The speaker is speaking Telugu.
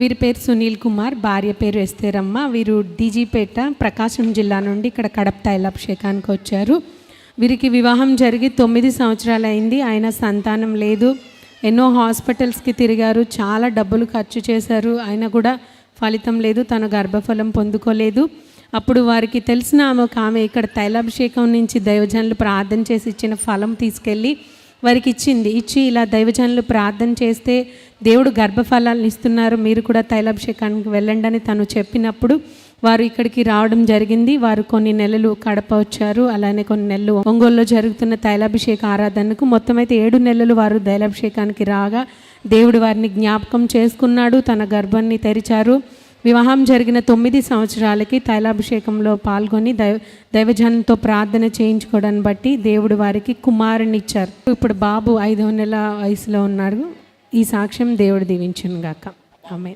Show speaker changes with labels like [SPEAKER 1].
[SPEAKER 1] వీరి పేరు సునీల్ కుమార్ భార్య పేరు ఎస్తేరమ్మ. వీరు డీజీపేట ప్రకాశం జిల్లా నుండి ఇక్కడ కడప తైలాభిషేకానికి వచ్చారు. వీరికి వివాహం జరిగి తొమ్మిది సంవత్సరాలు అయింది ఆయన సంతానం లేదు. ఎన్నో హాస్పిటల్స్కి తిరిగారు. చాలా డబ్బులు ఖర్చు చేశారు. ఆయన కూడా ఫలితం లేదు. తన గర్భఫలం పొందుకోలేదు. అప్పుడు వారికి తెలిసిన ఆమె ఒక ఆమె ఇక్కడ తైలాభిషేకం నుంచి దైవజనులు ప్రార్థన చేసి ఇచ్చిన ఫలం తీసుకెళ్ళి వారికి ఇచ్చింది. ఇచ్చి ఇలా దైవజనులు ప్రార్థన చేస్తే దేవుడు గర్భఫలాలను ఇస్తున్నారు. మీరు కూడా తైలాభిషేకానికి వెళ్ళండి అని తను చెప్పినప్పుడు వారు ఇక్కడికి రావడం జరిగింది. వారు కొన్ని నెలలు కడప వచ్చారు. అలానే కొన్ని నెలలు ఒంగోలులో జరుగుతున్న తైలాభిషేక ఆరాధనకు మొత్తం అయితే ఏడు నెలలు వారు తైలాభిషేకానికి రాగా దేవుడు వారిని జ్ఞాపకం చేసుకున్నాడు. తన గర్భాన్ని తెరిచారు. వివాహం జరిగిన తొమ్మిది సంవత్సరాలకి తైలాభిషేకంలో పాల్గొని దైవ దైవజనంతో ప్రార్థన చేయించుకోవడాన్ని బట్టి దేవుడు వారికి కుమారుని ఇచ్చారు ఇప్పుడు బాబు ఐదవ నెల వయసులో ఉన్నాడు. ఈ సాక్ష్యం దేవుడు దీవించును గాక ఆమె